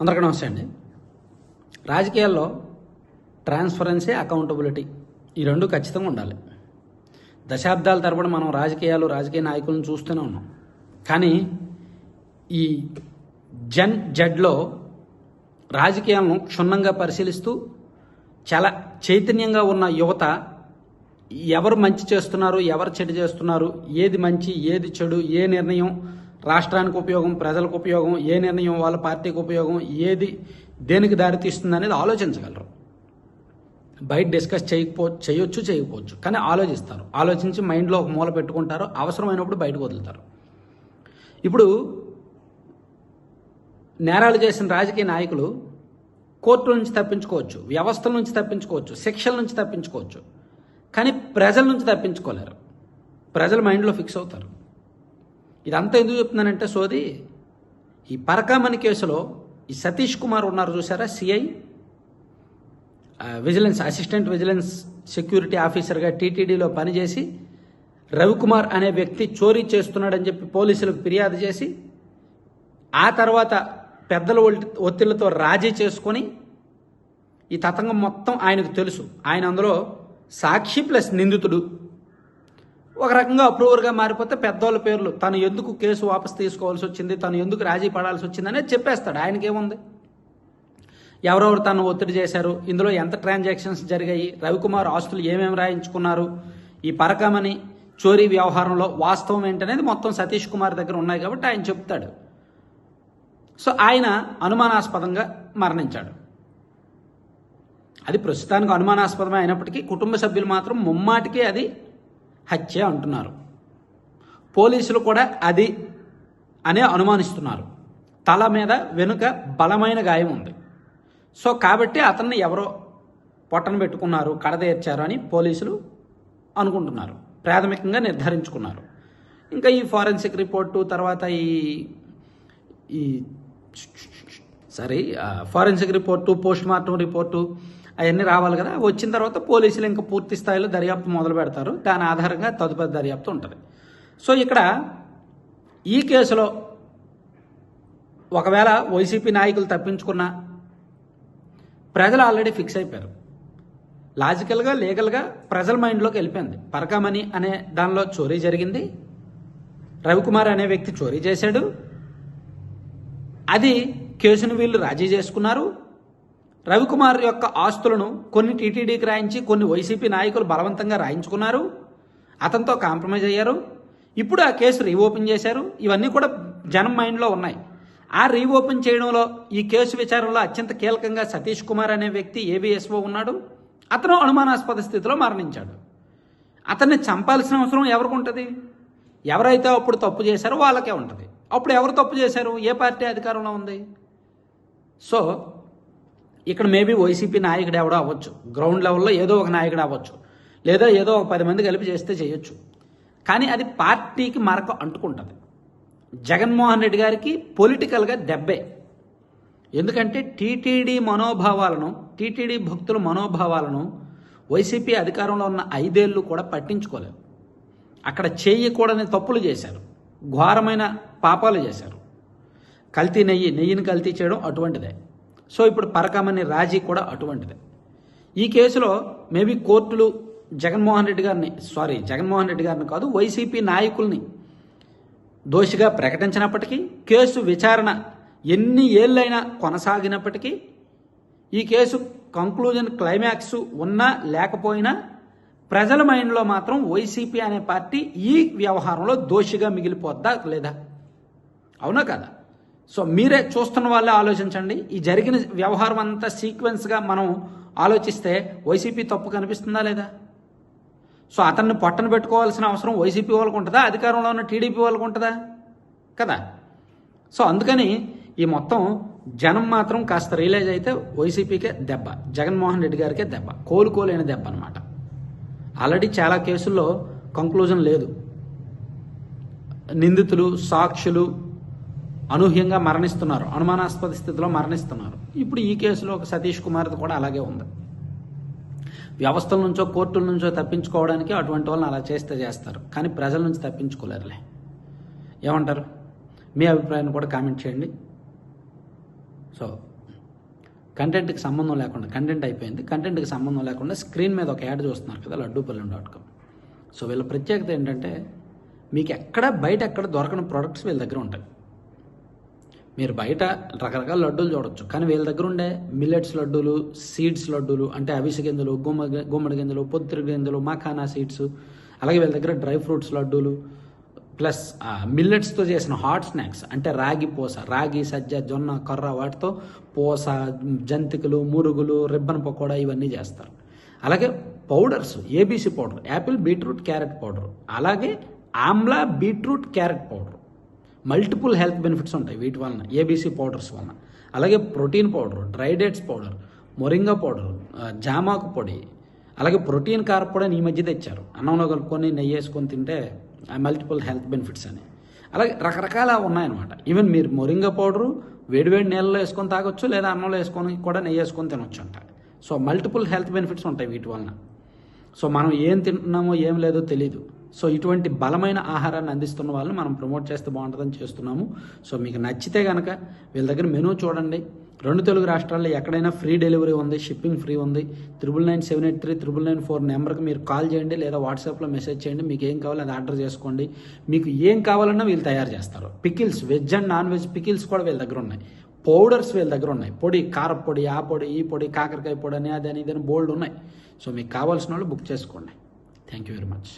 అందరికీ నమస్తే అండి. రాజకీయాల్లో ట్రాన్స్పరెన్సీ అకౌంటబిలిటీ ఈ రెండు ఖచ్చితంగా ఉండాలి. దశాబ్దాల తరబడి మనం రాజకీయాలు రాజకీయ నాయకులను చూస్తూనే ఉన్నాం. కానీ ఈ జన్ జడ్లో రాజకీయాలను క్షుణ్ణంగా పరిశీలిస్తూ చాలా చైతన్యంగా ఉన్న యువత ఎవరు మంచి చేస్తున్నారు ఎవరు చెడు చేస్తున్నారు ఏది మంచి ఏది చెడు ఏ నిర్ణయం రాష్ట్రానికి ఉపయోగం ప్రజలకు ఉపయోగం ఏ నిర్ణయం వాళ్ళ పార్టీకి ఉపయోగం ఏది దేనికి దారితీస్తుంది అనేది ఆలోచించగలరు. బయట డిస్కస్ చేయకపో చేయొచ్చు చేయకపోవచ్చు కానీ ఆలోచిస్తారు. ఆలోచించి మైండ్లో ఒక మూల పెట్టుకుంటారు అవసరమైనప్పుడు బయటకు వదులుతారు. ఇప్పుడు నేరాలు చేసిన రాజకీయ నాయకులు కోర్టుల నుంచి తప్పించుకోవచ్చు వ్యవస్థల నుంచి తప్పించుకోవచ్చు శిక్షల నుంచి తప్పించుకోవచ్చు కానీ ప్రజల నుంచి తప్పించుకోలేరు. ప్రజల మైండ్లో ఫిక్స్ అవుతారు. ఇదంతా ఎందుకు చెప్తున్నానంటే సోది ఈ పరకామణి కేసులో ఈ సతీష్ కుమార్ ఉన్నారు చూసారా CI vigilance assistant vigilance security ఆఫీసర్గా టీటీడీలో పనిచేసి రవికుమార్ అనే వ్యక్తి చోరీ చేస్తున్నాడని చెప్పి పోలీసులకు ఫిర్యాదు చేసి ఆ తర్వాత పెద్దల ఒత్తిళ్ళతో రాజీ చేసుకొని ఈ తతంగం మొత్తం ఆయనకు తెలుసు. ఆయన అందులో సాక్షి ప్లస్ నిందితుడు ఒక రకంగా అప్రూవర్గా మారిపోతే పెద్దోళ్ళ పేర్లు. తను ఎందుకు కేసు వాపసు తీసుకోవాల్సి వచ్చింది? తను ఎందుకు రాజీ పడాల్సి వచ్చిందనే చెప్పేస్తాడు. ఆయనకేముంది? ఎవరెవరు తను ఒత్తిడి చేశారు? ఇందులో ఎంత ట్రాన్సాక్షన్స్ జరిగాయి? రవికుమార్ ఆస్తులు ఏమేమి రాయించుకున్నారు? ఈ పరకమని చోరీ వ్యవహారంలో వాస్తవం ఏంటనేది మొత్తం సతీష్ కుమార్ దగ్గర ఉన్నాయి కాబట్టి ఆయన చెప్తాడు. సో ఆయన అనుమానాస్పదంగా మరణించాడు. అది ప్రస్తుతానికి అనుమానాస్పదమే అయినప్పటికీ కుటుంబ సభ్యులు మాత్రం ముమ్మాటికి అది హత్య అంటున్నారు. పోలీసులు కూడా అది అనే అనుమానిస్తున్నారు. తల మీద వెనుక బలమైన గాయం ఉంది. సో కాబట్టి అతన్ని ఎవరో పొట్టను పెట్టుకున్నారు కడదేర్చారు అని పోలీసులు అనుకుంటున్నారు. ప్రాథమికంగా నిర్ధారించుకున్నారు. ఇంకా ఈ ఫారెన్సిక్ రిపోర్టు తర్వాత ఈ ఈ sorry forensic report post mortem report అవన్నీ రావాలి కదా. వచ్చిన తర్వాత పోలీసులు ఇంకా పూర్తి స్థాయిలో దర్యాప్తు మొదలు పెడతారు. దాని ఆధారంగా తదుపరి దర్యాప్తు ఉంటుంది. సో ఇక్కడ ఈ కేసులో ఒకవేళ వైసీపీ నాయకులు తప్పించుకున్నా ప్రజలు ఆల్రెడీ ఫిక్స్ అయిపోయారు. లాజికల్గా లీగల్గా ప్రజల మైండ్లోకి వెళ్ళిపోయింది. పరకామణి అనే దానిలో చోరీ జరిగింది. రవికుమార్ అనే వ్యక్తి చోరీ చేశాడు. అది కేసును వీళ్ళు రాజీ చేసుకున్నారు. రవికుమార్ యొక్క ఆస్తులను కొన్ని టీటీడీకి రాయించి కొన్ని వైసీపీ నాయకులు బలవంతంగా రాయించుకున్నారు. అతనితో కాంప్రమైజ్ అయ్యారు. ఇప్పుడు ఆ కేసు రీఓపెన్ చేశారు. ఇవన్నీ కూడా జనం మైండ్లో ఉన్నాయి. ఆ రీఓపెన్ చేయడంలో ఈ కేసు విచారణలో అత్యంత కీలకంగా సతీష్ కుమార్ అనే వ్యక్తి ఏబిఎస్ఓ ఉన్నాడు. అతను అనుమానాస్పద స్థితిలో మరణించాడు. అతన్ని చంపాల్సిన అవసరం ఎవరికి ఉంటుంది? ఎవరైతే అప్పుడు తప్పు చేశారో వాళ్ళకే ఉంటుంది. అప్పుడు ఎవరు తప్పు చేశారు? ఏ పార్టీ అధికారంలో ఉంది? సో ఇక్కడ మేబీ వైసీపీ నాయకుడు ఎవడో అవ్వచ్చు. గ్రౌండ్ లెవెల్లో ఏదో ఒక నాయకుడు అవ్వచ్చు. లేదా ఏదో ఒక పది మంది కలిపి చేస్తే చేయొచ్చు. కానీ అది పార్టీకి మరక అంటుకుంటుంది. జగన్మోహన్ రెడ్డి గారికి పొలిటికల్గా దెబ్బే. ఎందుకంటే టీటీడీ మనోభావాలను టీటీడీ భక్తుల మనోభావాలను వైసీపీ అధికారంలో ఉన్న ఐదేళ్ళు కూడా పట్టించుకోలేదు. అక్కడ చేయకూడని తప్పులు చేశారు. ఘోరమైన పాపాలు చేశారు. కల్తీ నెయ్యి నెయ్యిని కల్తీ చేయడం అటువంటిదే. సో ఇప్పుడు పరకమని రాజీ కూడా అటువంటిదే. ఈ కేసులో మేబీ కోర్టులు జగన్మోహన్ రెడ్డి గారిని సారీ జగన్మోహన్ రెడ్డి గారిని కాదు వైసీపీ నాయకుల్ని దోషిగా ప్రకటించినప్పటికీ కేసు విచారణ ఎన్ని ఏళ్ళైనా కొనసాగినప్పటికీ ఈ కేసు కంక్లూజన్ క్లైమాక్స్ ఉన్నా లేకపోయినా ప్రజల మైండ్లో మాత్రం వైసీపీ అనే పార్టీ ఈ వ్యవహారంలో దోషిగా మిగిలిపోద్దా లేదా? అవునా కదా? సో మీరే చూస్తున్న వాళ్ళే ఆలోచించండి. ఈ జరిగిన వ్యవహారం అంతా సీక్వెన్స్గా మనం ఆలోచిస్తే వైసీపీ తప్పు కనిపిస్తుందా లేదా? సో అతన్ని పట్టన పెట్టుకోవాల్సిన అవసరం వైసీపీ వాళ్ళకు ఉంటుందా? అధికారంలో ఉన్న టీడీపీ వాళ్ళకు ఉంటుందా? కదా? సో అందుకని ఈ మొత్తం జనం మాత్రం కాస్త రియలైజ్ అయితే వైసీపీకే దెబ్బ జగన్మోహన్ రెడ్డి గారికే దెబ్బ కోలుకోలేని దెబ్బ అనమాట ఆల్రెడీ చాలా కేసుల్లో కంక్లూజన్ లేదు. నిందితులు సాక్షులు అనూహ్యంగా మరణిస్తున్నారు. అనుమానాస్పద స్థితిలో మరణిస్తున్నారు. ఇప్పుడు ఈ కేసులో ఒక సతీష్ కుమార్ది కూడా అలాగే ఉంది. వ్యవస్థల నుంచో కోర్టుల నుంచో తప్పించుకోవడానికి అటువంటి వాళ్ళని అలా చేస్తే చేస్తారు. కానీ ప్రజల నుంచి తప్పించుకోలేరులే. ఏమంటారు? మీ అభిప్రాయాన్ని కూడా కామెంట్ చేయండి. సో కంటెంట్కి సంబంధం లేకుండా కంటెంట్ అయిపోయింది. కంటెంట్కి సంబంధం లేకుండా స్క్రీన్ మీద ఒక యాడ్ చూస్తున్నారు కదా లడ్డూపల్లి డాట్ కామ్. సో వీళ్ళ ప్రత్యేకత ఏంటంటే మీకు ఎక్కడ బయట ఎక్కడ దొరకని ప్రోడక్ట్స్ వీళ్ళ దగ్గర ఉంటాయి. మీరు బయట రకరకాల లడ్డూలు చూడొచ్చు. కానీ వీళ్ళ దగ్గర ఉండే మిల్లెట్స్ లడ్డూలు సీడ్స్ లడ్డూలు అంటే అవిసె గింజలు గుమ్మ గుమ్మడి గింజలు పొత్తిరి గింజలు మఖానా సీడ్స్ అలాగే వీళ్ళ దగ్గర డ్రై ఫ్రూట్స్ లడ్డూలు ప్లస్ మిల్లెట్స్తో చేసిన హాట్ స్నాక్స్ అంటే రాగి పూస రాగి సజ్జ జొన్న కొర్ర వాటితో పూస జంతికలు మురుగులు రిబ్బన్ పకోడా ఇవన్నీ చేస్తారు. అలాగే powders ABC powder apple beetroot carrot powder అలాగే Amla beetroot carrot powder. Multiple health benefits ఉంటాయి వీటి వలన ఏబీసీ పౌడర్స్ వలన. అలాగే protein powder dry dates powder moringa powder జామాకు పొడి అలాగే ప్రోటీన్ కారపొడి ఈ మధ్య తెచ్చారు. అన్నంలో కలుపుకొని నెయ్యి వేసుకొని తింటే మల్టిపుల్ హెల్త్ బెనిఫిట్స్ అని. అలాగే రకరకాల ఉన్నాయన్నమాట. ఈవెన్ మీరు మొరింగా పౌడరు వేడివేడి నీళ్ళలో వేసుకొని తాగొచ్చు లేదా అన్నంలో వేసుకొని కూడా నెయ్యి వేసుకొని తినొచ్చు అంట. సో మల్టిపుల్ హెల్త్ బెనిఫిట్స్ ఉంటాయి వీటి వలన. సో మనం ఏం తింటున్నామో ఏం లేదో తెలియదు సో ఇటువంటి బలమైన ఆహారాన్ని అందిస్తున్న వాళ్ళని మనం ప్రమోట్ చేస్తే బాగుంటుందని చేస్తున్నాము. సో మీకు నచ్చితే కనుక వీళ్ళ దగ్గర మెనూ చూడండి. రెండు తెలుగు రాష్ట్రాల్లో ఎక్కడైనా ఫ్రీ డెలివరీ ఉంది షిప్పింగ్ ఫ్రీ ఉంది. Triple nine seven eight three triple nine four నెంబర్కి మీరు కాల్ చేయండి లేదా వాట్సాప్లో మెసేజ్ చేయండి. మీకు ఏం కావాలో అది ఆర్డర్ చేసుకోండి. మీకు ఏం కావాలన్నా వీళ్ళు తయారు చేస్తారు. Pickles veg and non veg pickles కూడా వీళ్ళ దగ్గర ఉన్నాయి. పౌడర్స్ వీళ్ళ దగ్గర ఉన్నాయి. పొడి కారపొడి ఆ పొడి ఈ పొడి కాకరకాయ పొడి అని అది అని ఇది బోల్డ్ ఉన్నాయి. సో మీకు కావాల్సిన వాళ్ళు బుక్ చేసుకోండి. Thank you very much